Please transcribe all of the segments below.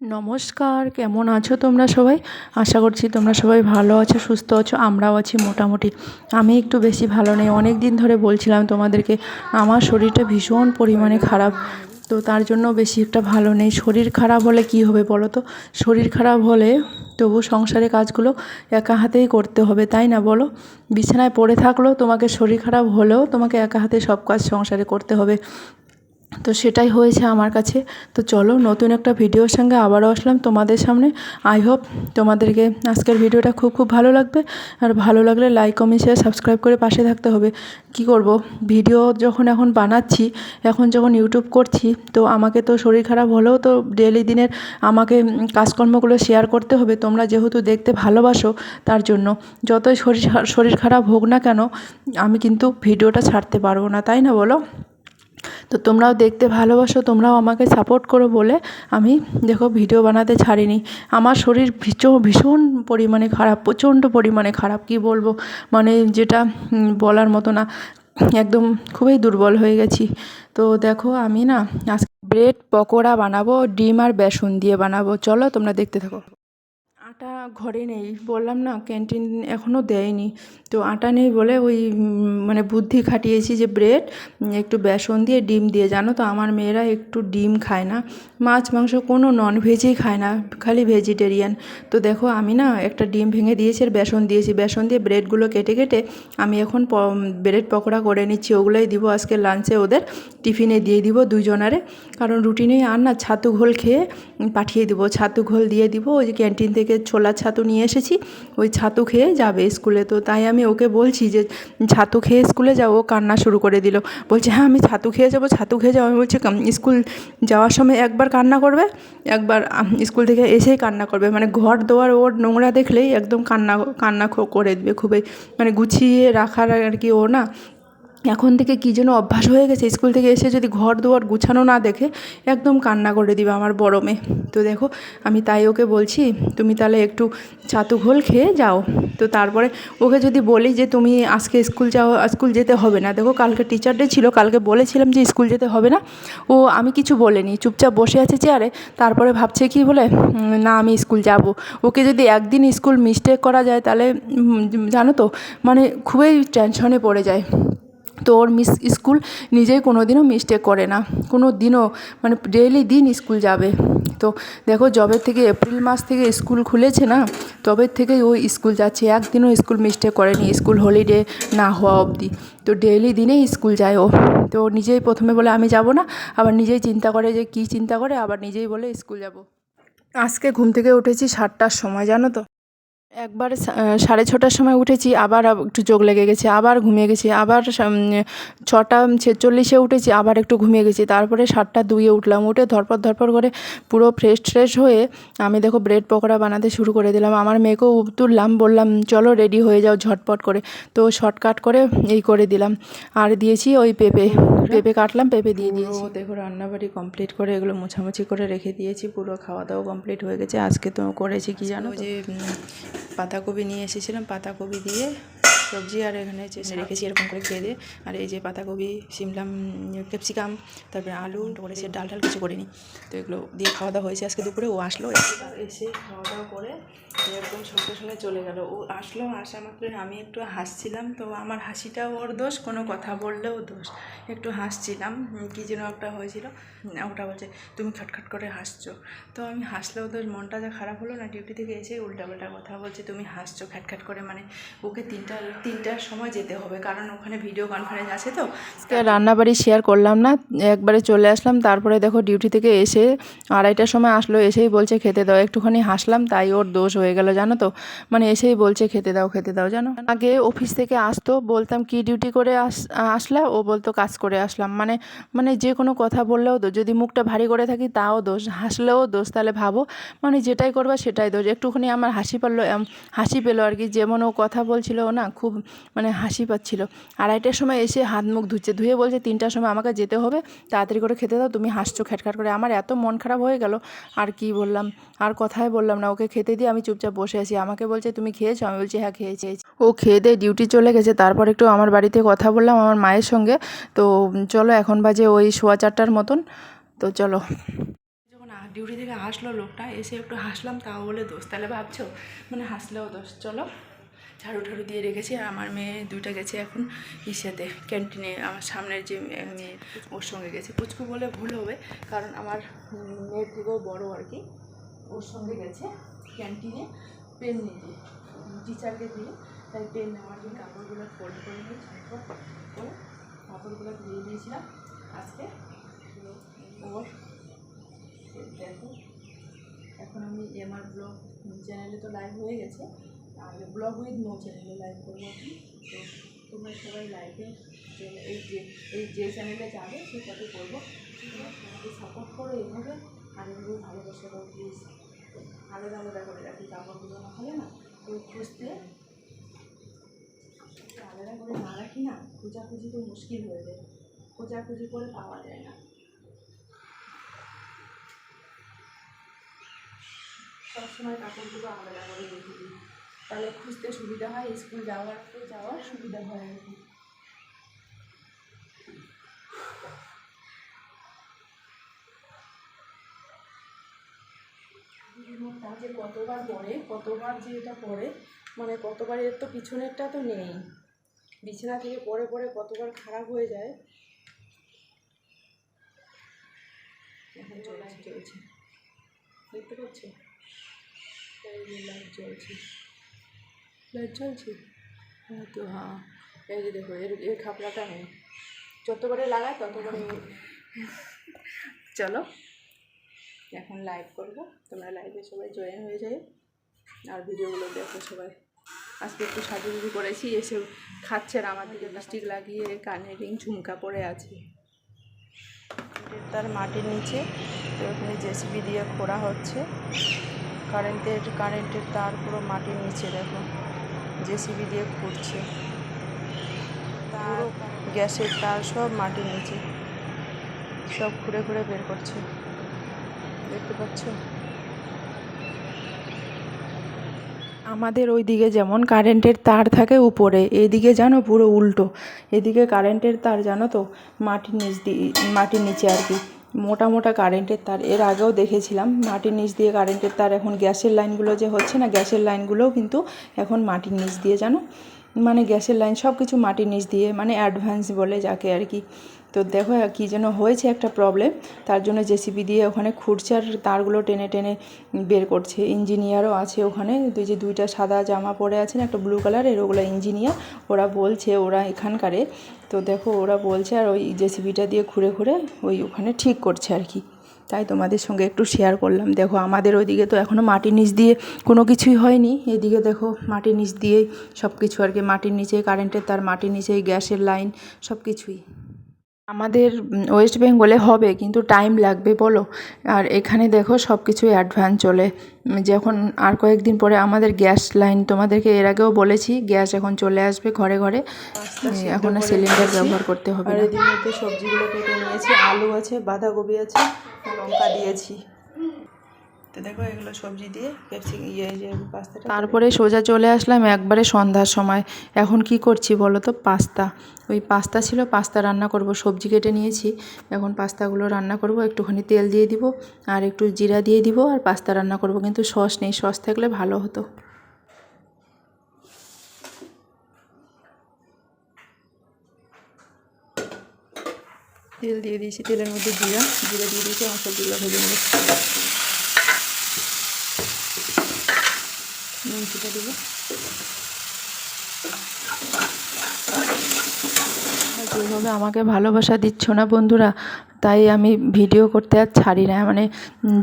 নমস্কার, কেমন আছো তোমরা সবাই? আশা করছি তোমরা সবাই ভালো আছো, সুস্থ আছো, আমরাও আছি মোটামুটি। আমি একটু বেশি ভালো নেই অনেক দিন ধরে বলছিলাম তোমাদেরকে, আমার শরীরটা ভীষণ পরিমাণে খারাপ, তো তার জন্য বেশি একটা ভালো নেই। শরীর খারাপ হলে কি হবে বলো তো? শরীর খারাপ হলে তবু সংসারে কাজগুলো একা হাতেই করতে হবে, তাই না বলো? বিছানায় পড়ে থাকলেও তোমাকে শরীর খারাপ হলেও তোমাকে একা হাতে সব কাজ সংসারে করতে হবে। তো সেটাই হয়েছে আমার কাছে। তো চলো, নতুন একটা ভিডিওর সঙ্গে আবারও আসলাম তোমাদের সামনে। আই হোপ তোমাদেরকে আজকের ভিডিওটা খুব খুব ভালো লাগবে। আর ভালো লাগলে লাইক কমেন্ট শেয়ার সাবস্ক্রাইব করে পাশে থাকতে হবে। কি করব? ভিডিও যখন এখন বানাচ্ছি, এখন যখন ইউটিউব করছি, তো আমাকে তো শরীর খারাপ হলেও তো ডেলি দিনের আমাকে কাজকর্মগুলো শেয়ার করতে হবে। তোমরা যেহেতু দেখতে ভালোবাসো, তার জন্য। যতই শরীর শরীর খারাপ হোক না কেন, আমি কিন্তু ভিডিওটা ছাড়তে পারব না, তাই না বলো? তো তোমরাও দেখতে ভালোবাসো, তোমরাও আমাকে সাপোর্ট করো বলে আমি দেখো ভিডিও বানাতে ছাড়িনি। আমার শরীর ভীষণ ভীষণ পরিমাণে খারাপ, প্রচণ্ড পরিমাণে খারাপ, কি বলব? মানে যেটা বলার মতো না, একদম খুবই দুর্বল হয়ে গেছি। তো দেখো আমি না আজকে ব্রেড পকোড়া বানাবো, ডিম আর বেসন দিয়ে বানাবো। চলো তোমরা দেখতে থাকো। আটা ঘরে নেই। বললাম, না ক্যান্টিন এখনও দেয়নি। তো আটা নেই বলে ওই মানে বুদ্ধি খাটিয়েছি যে ব্রেড একটু বেসন দিয়ে ডিম দিয়ে। জানো তো, আমার মেয়েরা একটু ডিম খায় না। মাছ, মাংস কোনো নন ভেজই খায় না, খালি ভেজিটেরিয়ান তো দেখো, আমি না একটা ডিম ভেঙে দিয়েছি আর বেসন দিয়েছি। বেসন দিয়ে ব্রেডগুলো কেটে কেটে আমি এখন ব্রেড পকোড়া করে নিচ্ছি। ওগুলোই দিব আজকে লাঞ্চে ওদের। টিফিনে দিয়ে দিব দুজনারে। কারণ রুটিনেই আর না ছাতু ঘোল খেয়ে পাঠিয়ে দিব। ছাতু ঘোল দিয়ে দিব। ওই যে ক্যান্টিন থেকে ছোলার ছাতু নিয়ে এসেছি, ওই ছাতু খেয়ে যাবে স্কুলে। তো তাই আমি ওকে বলছি যে, ছাতু খেয়ে স্কুলে যাও। ও কান্না শুরু করে দিল। বলছে হ্যাঁ আমি ছাতু খেয়ে যাব, ছাতু খেয়ে যাব। আমি বলছি স্কুল যাওয়ার সময় একবার কান্না করবে, একবার স্কুল থেকে এসেই কান্না করবে। মানে ঘর দোয়ার, ওর নোংরা দেখলেই একদম কান্না কান্না করে দেবে খুবই। মানে গুছিয়ে রাখার আর কি ও না এখন থেকে কী যেন অভ্যাস হয়ে গেছে। স্কুল থেকে এসে যদি ঘর দুয়ার গুছানো না দেখে, একদম কান্না করে দিবে আমার বড় মেয়ে। তো দেখো, আমি তাই ওকে বলছি, তুমি তাহলে একটু ছাতু ঘোল খেয়ে যাও। তো তারপরে ওকে যদি বলি যে, তুমি আজকে স্কুল যাও, স্কুল যেতে হবে না। দেখো, কালকে টিচার ডে ছিল, কালকে বলেছিলাম যে, স্কুল যেতে হবে না। ও আমি কিছু বলিনি, চুপচাপ বসে আছে চেয়ারে তারপরে ভাবছে কি বলে না, আমি স্কুল যাব। ওকে যদি একদিন স্কুল মিস্টেক করা যায়, তাহলে জানো তো মানে খুবই টেনশনে পড়ে যায়। তো ওর মিস স্কুল নিজেই কোনো দিনও মিস্টেক করে না। কোনো দিনও মানে ডেইলি দিন স্কুল যাবে। তো দেখো জবের থেকে এপ্রিল মাস থেকে স্কুল খুলেছে না, তবে থেকেই ও স্কুল যাচ্ছে। একদিনও স্কুল মিস্টেক করেনি স্কুল হলিডে না হওয়া অবধি। তো ডেইলি দিনেই স্কুল যায় ও। তো নিজেই প্রথমে বলে, আমি যাব না। আবার নিজেই চিন্তা করে যে কী চিন্তা করে, আবার নিজেই বলে স্কুল যাব। আজকে ঘুম থেকে উঠেছি সাতটার সময়, জানো তো? একবার সাড়ে ছটার সময় উঠেছি আবার একটু চোখ লেগে গেছে আবার ঘুমিয়ে গেছি আবার ছটা ছেচল্লিশে উঠেছি আবার একটু ঘুমিয়ে গেছি তারপরে সাতটা দুইয়ে উঠলাম উঠে ধরপর ধরপর করে পুরো ফ্রেশ ট্রেশ হয়ে আমি দেখো ব্রেড পকোড়া বানাতে শুরু করে দিলাম আমার মেয়েকেও তুললাম বললাম চলো রেডি হয়ে যাও ঝটপট করে। তো শর্টকাট করে এই করে দিলাম আর দিয়েছি ওই পেঁপে পেঁপে কাটলাম পেঁপে দিয়ে দিয়েছি। দেখো রান্নাবাড়ি কমপ্লিট করে এগুলো মোছামুছি করে রেখে দিয়েছি পুরো খাওয়া দাওয়া কমপ্লিট হয়ে গেছে আজকে তো করেছি কি জানো যে পাতাকপি নিয়ে এসেছিলাম পাতাকপি দিয়ে সবজি আর এখানে রেখেছি এরকম করে খেয়ে দিয়ে। আর এই যে পাতাকপি সিমলাম ক্যাপসিকাম তারপরে আলু করেছি ডাল ডাল কিছু করিনি। তো এগুলো দিয়ে খাওয়া দাওয়া হয়েছে আজকে দুপুরে ও আসলো। এসে খাওয়া দাওয়া করে একদম সঙ্গে সঙ্গে চলে গেল। ও আসলো আসা মাত্র আমি একটু হাসছিলাম তো আমার হাসিটাও ওর দোষ কোনো কথা বললেও দোষ। একটু হাসছিলাম কী যেন একটা হয়েছিল। ওটা বলছে তুমি খটখট করে হাসছো। তো আমি হাসলেও তো মনটা যা খারাপ হলো না ডিউটি থেকে এসে উল্টাপাল্টা কথা বলছে তুমি হাসছো খ্যাটখ্যাট করে? মানে ওকে তিনটা তিনটার সময় যেতে হবে, কারণ ওখানে ভিডিও কনফারেন্স আছে তো। রান্নাবাড়ি শেয়ার করলাম না, একবারে চলে আসলাম, তারপরে দেখো ডিউটি থেকে এসে আড়াইটার সময় আসলো, এসেই বলছে খেতে দাও, একটুখানি হাসলাম, তাই ওর দোষ হয়ে গেল, জানো তো। মানে এসেই বলছে খেতে দাও খেতে দাও, জানো। আগে অফিস থেকে আসতো, বলতাম কি ডিউটি করে আস, আসলা, ও বলতো কাজ করে আসলাম। মানে মানে যে কোনো কথা বললেও দোষ, যদি মুখটা ভারী করে থাকি তাও দোষ, হাসলেও দোষ, তাহলে ভাবো। মানে যেটাই করবা সেটাই দোষ, একটুখানি আমার হাসি পারল হাসি পেল আর কি, যেমন ও কথা বলছিল না, খুব মানে হাসি পাচ্ছিল। আড়াইটার সময় এসে হাত মুখ ধুচ্ছে ধুয়ে বলছে, তিনটার সময় আমাকে যেতে হবে, তাড়াতাড়ি করে খেতে দাও, তুমি হাসছো খ্যাটখ্যাট করে। আমার এত মন খারাপ হয়ে গেল, আর কি বললাম, আর কথাই বললাম না, ওকে খেতে দিয়ে আমি চুপচাপ বসে আছি। আমাকে বলছে, তুমি খেয়েছো? আমি বলছি হ্যাঁ খেয়েছি। ও খেয়ে দিয়ে ডিউটি চলে গেছে, তারপর একটু আমার বাড়িতে কথা বললাম আমার মায়ের সঙ্গে। তো চলো, এখন বাজে ওই সোয়া চারটার মতন। তো চলো। ডিউটি থেকে আসলো, লোকটা এসে একটু হাসলাম, তাও বলে দোষ তাহলে ভাবছ? মানে হাসলেও দোষ চলো। ঝাড়ু ঠাড়ু দিয়ে রেখেছি আর আমার মেয়ে দুইটা গেছে এখন ইসেতে, ক্যান্টিনে। আমার সামনের যে মেয়ে ওর সঙ্গে গেছে। পুচকু বলে ভুল হবে, কারণ আমার মেয়ের থেকেও বড় আর কি। ওর সঙ্গে গেছে ক্যান্টিনে পেন নিতে। টিচারকে দিয়ে, তাই পেন নেওয়ার জন্য কাপড়গুলো ফোল্ড করে নিয়ে করে কাপড়গুলো ধুয়ে দিয়েছিলাম। আজকে ওর দেখো, এখন আমি এমআর ব্লগ চ্যানেলে তো লাইভ হয়ে গেছে। আর ব্লগ উইথ নো চ্যানেলে লাইভ করব তো তোমরা সবাই লাইভে এই যে এই যে চ্যানেলে যাবে সেটাতে করব। তোমরা সবাইকে সাপোর্ট করো এইভাবে আর এভাবে ভালোবাসা দাও প্লিজ আলাদা আলাদা করে রাখি কাপড়গুলো না হলে না? ওই খুঁজতে আলাদা করে না রাখি না, খোঁজাখুঁজি তো মুশকিল হয়ে যায়। খোঁজাখুঁজি করে পাওয়া যায় না। সবসময় কাপড়গুলো আলাদা করে রেখে দিই। তাহলে খুঁজতে সুবিধা হয়, স্কুল যাওয়ার যাওয়ার সুবিধা হয় আর কি। তা যে কতবার পরে কতবার যে এটা পরে মানে কতবার এর তো পিছনেরটা তো নেই। বিছানা থেকে পরে পরে কতবার খারাপ হয়ে যায়। এখন চলছে চলছে। দেখতে পাচ্ছ? যে লাইট জ্বলছে হ্যাঁ তো হ্যাঁ। এই যে দেখো, এর এর খাপড়াটা নেই। যতবারে লাগায় ততবারে চলো, এখন লাইভ করব। তোমরা লাইভে সবাই জয়েন হয়ে যাবে আর ভিডিওগুলো দেখো সবাই। আজকে একটু সাজুগুজু করেছি, এসে খাচ্ছে আমার দিকে লিপস্টিক লাগিয়ে, কানে রিং ঝুমকা পরে আছে। তার মাটির নিচে, তো ওখানে জেসিবি দিয়ে খোঁড়া হচ্ছে। কারেন্টের কারেন্টের তার পুরো মাটির নিচে, দেখো। জেসিবি দিয়ে খুঁড়ছে। তার গ্যাসের তার সব মাটির নিচে। সব খুঁড়ে খুঁড়ে বের করছে। দেখতে পাচ্ছ? আমাদের ওই দিকে যেমন কারেন্টের তার থাকে উপরে এদিকে জানো পুরো উল্টো। এদিকে কারেন্টের তার জানো তো? মাটির নিচ দিয়ে মাটির নিচে আর কি। মোটা মোটা কারেন্টের তার, এর আগেও দেখেছিলাম, মাটির নিচ দিয়ে কারেন্টের তার, এখন গ্যাসের লাইনগুলো যে হচ্ছে না, গ্যাসের লাইনগুলোও কিন্তু এখন মাটির নিচ দিয়ে, জানো? মানে গ্যাসের লাইন সব কিছু মাটির নিচ দিয়ে মানে অ্যাডভান্স বলে যাকে আর কি। তো দেখো কী যেন হয়েছে একটা প্রবলেম তার জন্য জেসিবি দিয়ে ওখানে খুঁড়ছে আর তারগুলো টেনে টেনে বের করছে। ইঞ্জিনিয়ারও আছে ওখানে দুই যে দুইটা সাদা জামা পরে আছেন একটা ব্লু কালারের ওগুলো ইঞ্জিনিয়ার, ওরা বলছে ওরা এখানকারে। তো দেখো ওরা বলছে আর ওই জেসিবিটা দিয়ে ঘুরে ঘুরে ওই ওখানে ঠিক করছে আর কি। তাই তোমাদের সঙ্গে একটু শেয়ার করলাম। দেখো আমাদের ওইদিকে তো এখনও মাটির নিচ দিয়ে কোনো কিছুই হয়নি। এদিকে দেখো মাটির নিচ দিয়েই সব কিছু আর কি, মাটির নিচে কারেন্টের তার, মাটির নিচে গ্যাসের লাইন সব কিছুই আমাদের ওয়েস্ট বেঙ্গলে হবে কিন্তু টাইম লাগবে বলো। আর এখানে দেখো সব কিছুই অ্যাডভান্স চলে যখন আর কয়েকদিন পরে আমাদের গ্যাস লাইন তোমাদেরকে এর আগেও বলেছি গ্যাস এখন চলে আসবে ঘরে ঘরে। এখন আর সিলিন্ডার ব্যবহার করতে হবে আর এদিন সবজিগুলো কেটে নিয়েছি আলু আছে বাঁধাকপি আছে লঙ্কা দিয়েছি। তো দেখো এগুলো সবজি দিয়ে ক্যাপসিক ইয়ে যে পাস্তাটা তারপরে সোজা চলে আসলাম একবারে সন্ধ্যার সময়। এখন কি করছি বলো তো? পাস্তা। ওই পাস্তা ছিল পাস্তা রান্না করব সবজি কেটে নিয়েছি। এখন পাস্তাগুলো রান্না করব একটুখানি তেল দিয়ে দিব আর একটু জিরা দিয়ে দিব আর পাস্তা রান্না করব। কিন্তু সস নেই সস থাকলে ভালো হতো। তেল দিয়ে দিয়েছি তেলের মধ্যে জিরা। জিরা দিয়ে দিয়েছি আমার সবজিগুলো ভেজে নেব নুনটা দেবো। যেভাবে আমাকে ভালোবাসা দিচ্ছ না বন্ধুরা তাই আমি ভিডিও করতে আর ছাড়ি না। মানে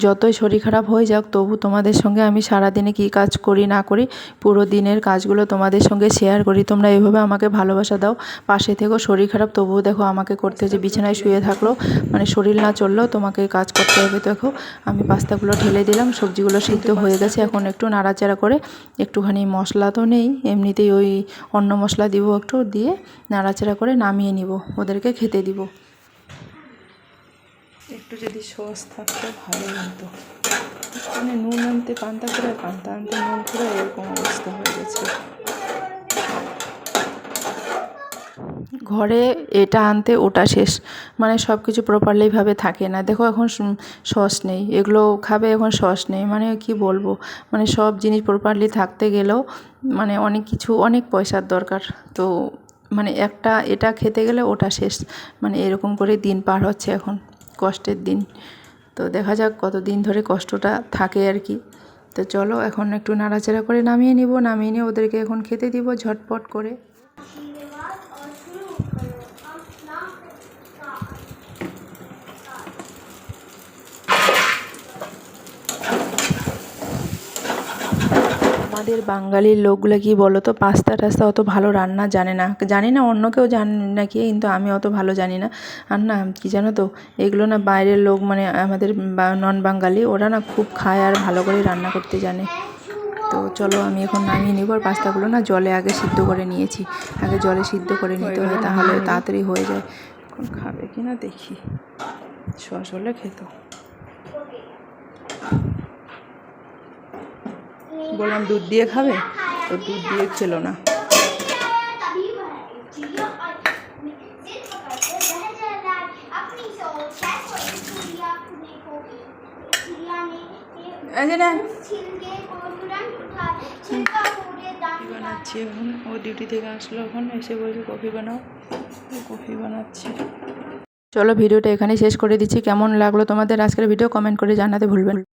যতই শরীর খারাপ হয়ে যাক, তবু তোমাদের সঙ্গে আমি সারাদিনে কী কাজ করি না করি, পুরো দিনের কাজগুলো তোমাদের সঙ্গে শেয়ার করি। তোমরা এভাবে আমাকে ভালোবাসা দাও, পাশে থেকেও শরীর খারাপ, তবুও দেখো আমাকে করতে হচ্ছে বিছানায় শুয়ে থাকল মানে শরীর না চললেও তোমাকে কাজ করতে হবে, দেখো। আমি পাস্তাগুলো ঢেলে দিলাম, সবজিগুলো সিদ্ধ হয়ে গেছে, এখন একটু নাড়াচাড়া করে একটুখানি মশলা তো নেই, এমনিতেই ওই অন্য মশলা দিব একটু, দিয়ে নাড়াচাড়া করে নামিয়ে নিব, ওদেরকে খেতে দিব। একটু যদি সস থাকতো, ভালো হতো মানে নুন আনতে, পান্তা করে পান্তা আনতে নুন করে এরকম অবস্থা হয়ে গেছে। ঘরে এটা আনতে, ওটা শেষ। মানে সব কিছু প্রপারলিভাবে থাকে না। দেখো এখন সস নেই। এগুলো খাবে এখন সস নেই। মানে কি বলব? মানে সব জিনিস প্রপারলি থাকতে গেলেও মানে অনেক কিছু, অনেক পয়সার দরকার। তো মানে একটা এটা খেতে গেলে ওটা শেষ। মানে এরকম করে দিন পার হচ্ছে এখন। কষ্টের দিন। তো দেখা যাক কতদিন ধরে কষ্টটা থাকে আর কি। তো চলো এখন একটু নাড়াচাড়া করে নামিয়ে নিব। নামিয়ে নিয়ে ওদেরকে এখন খেতে দিব ঝটপট করে। আমাদের বাঙালির লোকগুলো কি বলো তো পাস্তা টাস্তা অত ভালো রান্না জানে না। জানি না অন্য কেউ জানে নাকি কিন্তু আমি অত ভালো জানি না। আর না কি জানো তো? এগুলো না বাইরের লোক মানে আমাদের নন বাঙালি ওরা না খুব খায় আর ভালো করে রান্না করতে জানে। তো চলো আমি এখন নামিয়ে নিব আর পাস্তাগুলো না জলে আগে সিদ্ধ করে নিয়েছি। আগে জলে সিদ্ধ করে নিতে হয় তাহলে তাড়াতাড়ি হয়ে যায়। এখন খাবে কি না দেখি। সস হলে খেত। বললাম, দুধ দিয়ে খাবে? তো দুধ দিয়ে খেলো না। বানাচ্ছি এখন। ও ডিউটি থেকে আসলো এখন, এসে বলছে, কফি বানাও। কফি বানাচ্ছি। চলো ভিডিওটা এখানে শেষ করে দিচ্ছি। কেমন লাগল তোমাদের আজকের ভিডিও কমেন্ট করে জানাতে ভুলবেন